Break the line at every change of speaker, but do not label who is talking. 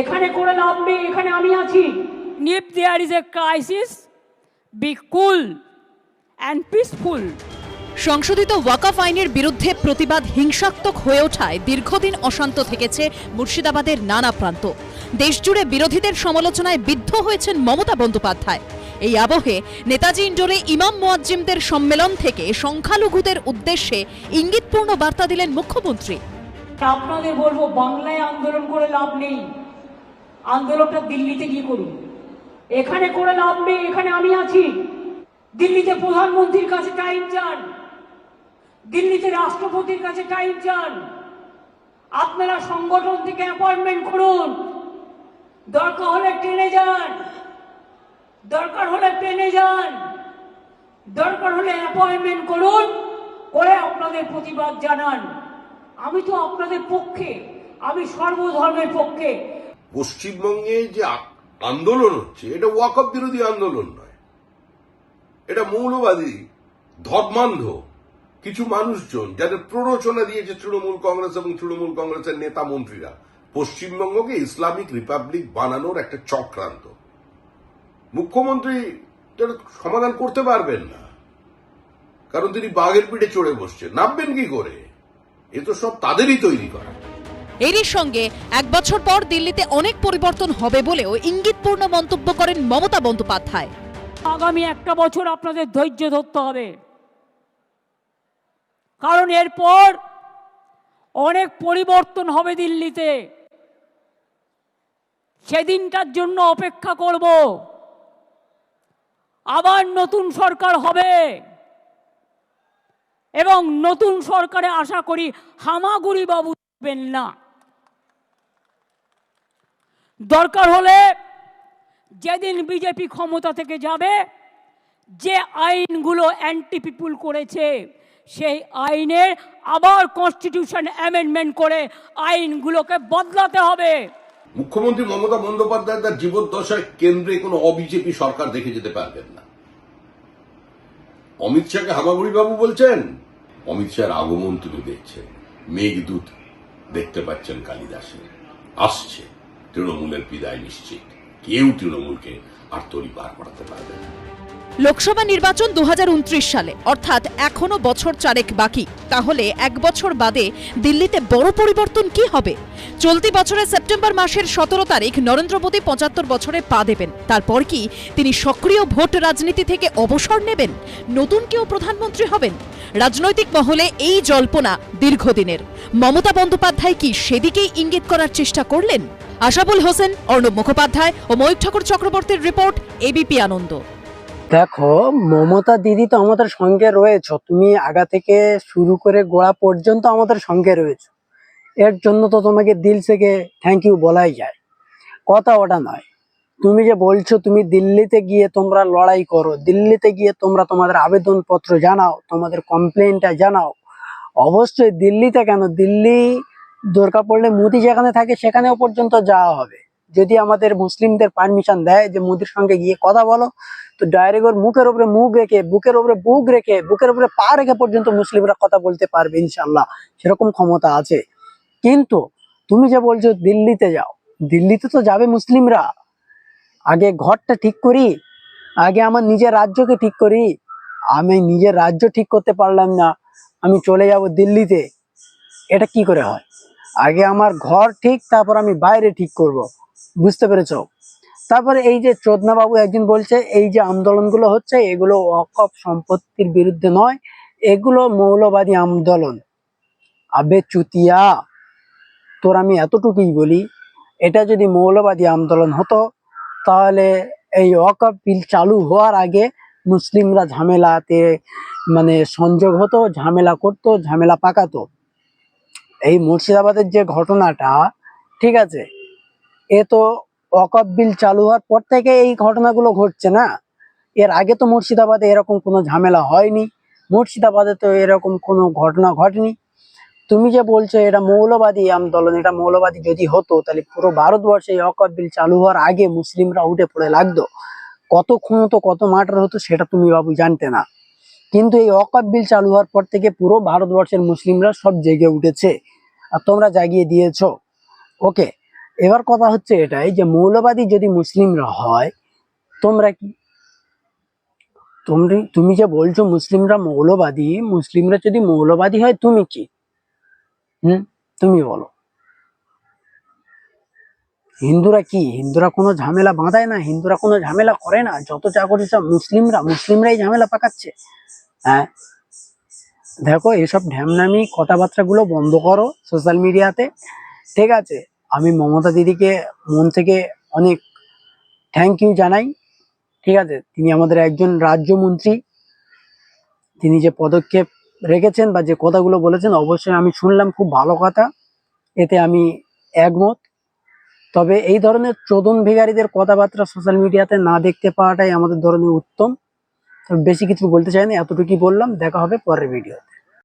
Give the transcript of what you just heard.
এখানে করে লাভ নেই এখানে আমি আছি।
If there is a crisis, be cool and peaceful.
সংশোধিত ওয়াকাফ আইনের বিরুদ্ধে প্রতিবাদ হিংসাত্মক হয়ে ওঠায় দীর্ঘদিন অশান্ত থেকেছে মুর্শিদাবাদের নানা প্রান্ত। দেশজুড়ে বিরোধীদের সমালোচনায় বিদ্ধ হয়েছেন মমতা বন্দ্যোপাধ্যায়। এই আবহে নেতাজি ইন্ডোরে ইমাম মোয়াজ্জিমদের সম্মেলন থেকে সংখ্যালঘুদের উদ্দেশ্যে ইঙ্গিতপূর্ণ বার্তা দিলেন মুখ্যমন্ত্রী।
আপনাদের বলব বাংলায় আন্দোলন করে লাভ নেই। আন্দোলনটা দিল্লিতে গিয়ে করুন। এখানে করে লাভ নেই এখানে আমি আছি। দিল্লিতে প্রধানমন্ত্রীর কাছে টাইম চান। দিল্লিতে রাষ্ট্রপতির কাছে টাইম চান। আপনারা সংগঠন থেকে অ্যাপয়েন্টমেন্ট করুন। দরকার হলে ট্রেনে যান। দরকার হলে ট্রেনে যান। দরকার হলে অ্যাপয়েন্টমেন্ট করুন, করে আপনাদের প্রতিবাদ জানান। আমি তো আপনাদের পক্ষে, আমি সর্বধর্মের পক্ষে
পশ্চিমবঙ্গে যে আন্দোলন হচ্ছে, এটা ওয়াকফ বিরোধী আন্দোলন নয়। এটা মৌলবাদী, ধর্মান্ধ কিছু মানুষজন যাদের প্ররোচনা দিয়েছে তৃণমূল কংগ্রেস এবং তৃণমূল কংগ্রেসের নেতা মন্ত্রীরা, পশ্চিমবঙ্গকে ইসলামিক রিপাবলিক বানানোর একটা চক্রান্ত। মুখ্যমন্ত্রী সমাধান করতে পারবেন না। কারণ তিনি বাঘের পিঠে চড়ে বসছেন। নামবেন কি করে? এ তো সব তাদেরই তৈরি করা।
এরই সঙ্গে এক বছর পর দিল্লিতে অনেক পরিবর্তন হবে বলেও ইঙ্গিতপূর্ণ মন্তব্য করেন মমতা বন্দ্যোপাধ্যায়।
আগামী একটা বছর আপনাদের ধৈর্য ধরতে হবে। কারণ এরপর অনেক পরিবর্তন হবে দিল্লিতে। সেদিনটার জন্য অপেক্ষা করব। আবার নতুন সরকার হবে। এবং নতুন সরকারে আশা করি হামাগুড়ি বাবু না। দরকার হলে যেদিন বিজেপি ক্ষমতা থেকে যাবে, যে আইনগুলো অ্যান্টি পিপুল করেছে, সেই আইনের আবার কনস্টিটিউশন অ্যামেন্ডমেন্ট করে আইনগুলোকে বদলাতে হবে।
মুখ্যমন্ত্রী মমতা বন্দ্যোপাধ্যায় তার জীবদ্দশায় কেন্দ্রে কোনো অবিজেপি সরকার দেখে যেতে পারবেন না। অমিত শাহকে হামাগুড়ি বাবু বলছেন? অমিত শাহের আগমন তিনি দেখছেন। মেঘদূত দেখতে পাচ্ছেন কালিদাসের। আসছে। তৃণমূলের বিদায় নিশ্চিত। কেউ তৃণমূলকে আর তরি পার করাতে পারবে
লোকসভা নির্বাচন দু হাজার উনত্রিশ সালে, অর্থাৎ এখনও বছর চারেক বাকি। তাহলে এক বছর বাদে দিল্লিতে বড় পরিবর্তন কি হবে? চলতি বছরের সেপ্টেম্বর মাসের সতেরো তারিখ নরেন্দ্র মোদী পঁচাত্তর বছরে পা দেবেন। তারপর কি তিনি সক্রিয় ভোট রাজনীতি থেকে অবসর নেবেন? নতুন কেউ প্রধানমন্ত্রী হবেন? রাজনৈতিক মহলে এই জল্পনা দীর্ঘদিনের। মমতা বন্দ্যোপাধ্যায় কি সেদিকেই ইঙ্গিত করার চেষ্টা করলেন? আশাবুল হোসেন, অর্ণব মুখোপাধ্যায় ও ময়ূখ ঠাকুর চক্রবর্তীর রিপোর্ট এবিপি আনন্দ।
দেখো, মমতা দিদি তো আমাদের সঙ্গে রয়েছো। তুমি আগা থেকে শুরু করে গোড়া পর্যন্ত আমাদের সঙ্গে রয়েছো। এর জন্য তো তোমাকে দিল থেকে থ্যাংক ইউ বলাই যায়। কথা ওটা নয়। তুমি যে বলছো, তুমি দিল্লিতে গিয়ে তোমরা লড়াই করো, দিল্লিতে গিয়ে তোমরা তোমাদের আবেদনপত্র জানাও, তোমাদের কমপ্লেনটা জানাও অবশ্যই দিল্লিতে কেন? দিল্লি দরকার পড়লে মোদি যেখানে থাকে সেখানেও পর্যন্ত যাওয়া হবে। যদি আমাদের মুসলিমদের পারমিশন দেয় যে মোদির সঙ্গে গিয়ে কথা বলো, তো ডাইরেক্ট মুখের উপরে মুখ রেখে, বুকের উপরে বুক রেখে, বুকের উপরে পা রেখে পর্যন্ত মুসলিমরা কথা বলতে পারবে ইনশাল্লাহ সেরকম ক্ষমতা আছে। কিন্তু তুমি যে বলছো দিল্লিতে যাও, দিল্লিতে তো যাবে মুসলিমরা। আগে ঘরটা ঠিক করি, আগে আমার নিজের রাজ্যকে ঠিক করি। আমি নিজের রাজ্য ঠিক করতে পারলাম না। আমি চলে যাব দিল্লিতে, এটা কি করে হয়? আগে আমার ঘর ঠিক, তারপর আমি বাইরে ঠিক করব। বুঝতে পেরেছ? তারপরে এই যে চোদনা বাবু একদিন বলছে, এই যে আন্দোলনগুলো হচ্ছে, এগুলো অকপ সম্পত্তির বিরুদ্ধে নয়, এগুলো মৌলবাদী আন্দোলন। আবে চুতিয়া, তোর আমি এতটুকুই বলি, এটা যদি মৌলবাদী আন্দোলন হতো, তাহলে এই অকপ বিল চালু হওয়ার আগে মুসলিমরা ঝামেলাতে মানে সংযোগ হতো, ঝামেলা করতো, ঝামেলা পাকাতো। এই মুর্শিদাবাদের যে ঘটনাটা, ঠিক আছে, এ তো ওয়াকফ বিল চালু হওয়ার পর থেকে এই ঘটনাগুলো ঘটছে না। এর আগে তো মুর্শিদাবাদে এরকম কোনো ঝামেলা হয়নি, মুর্শিদাবাদে তো এরকম কোনো ঘটনা ঘটেনি। তুমি যে বলছো এটা মৌলবাদী আন্দোলন, এটা মৌলবাদী যদি হতো, তাহলে পুরো ভারতবর্ষে এই ওয়াকফ বিল চালু হওয়ার আগে মুসলিমরা উঠে পড়ে লাগতো। কত খুন হতো, কত মার্টার হতো, সেটা তুমি বাবু জানতে না। কিন্তু এই ওয়াকফ বিল চালু হওয়ার পর থেকে পুরো ভারতবর্ষের মুসলিমরা সব জেগে উঠেছে। আর তোমরা জাগিয়ে দিয়েছ। ওকে এবার কথা হচ্ছে এটাই যে মৌলবাদী যদি মুসলিমরা হয়, তোমরা কি তুমি তুমি যে বলছো মুসলিমরা মৌলবাদী, মুসলিমরা যদি মৌলবাদী হয়, তুমি কি? হুম? তুমি বলো। হিন্দুরা কি? হিন্দুরা কোনো ঝামেলা বাঁধায় না? হিন্দুরা কোনো ঝামেলা করে না? যত যা করছে সব মুসলিমরা, মুসলিমরাই ঝামেলা পাকাচ্ছে। হ্যাঁ? দেখো, এসব ঢ্যামনামি কথাবার্তাগুলো বন্ধ করো সোশ্যাল মিডিয়াতে। ঠিক আছে, আমি মমতা দিদিকে মন থেকে অনেক থ্যাংক ইউ জানাই। ঠিক আছে, তিনি আমাদের একজন রাজ্যমন্ত্রী তিনি যে পদক্ষেপ রেখেছেন বা যে কথাগুলো বলেছেন, অবশ্যই আমি শুনলাম, খুব ভালো কথা। এতে আমি একমত। তবে এই ধরনের চোদন ভিগারীদের কথাবার্তা সোশ্যাল মিডিয়াতে না দেখতে পাওয়াটাই আমাদের ধরনের উত্তম। বেশি কিছু বলতে চাই না এতটুকুই বললাম, দেখা হবে পরের ভিডিওতে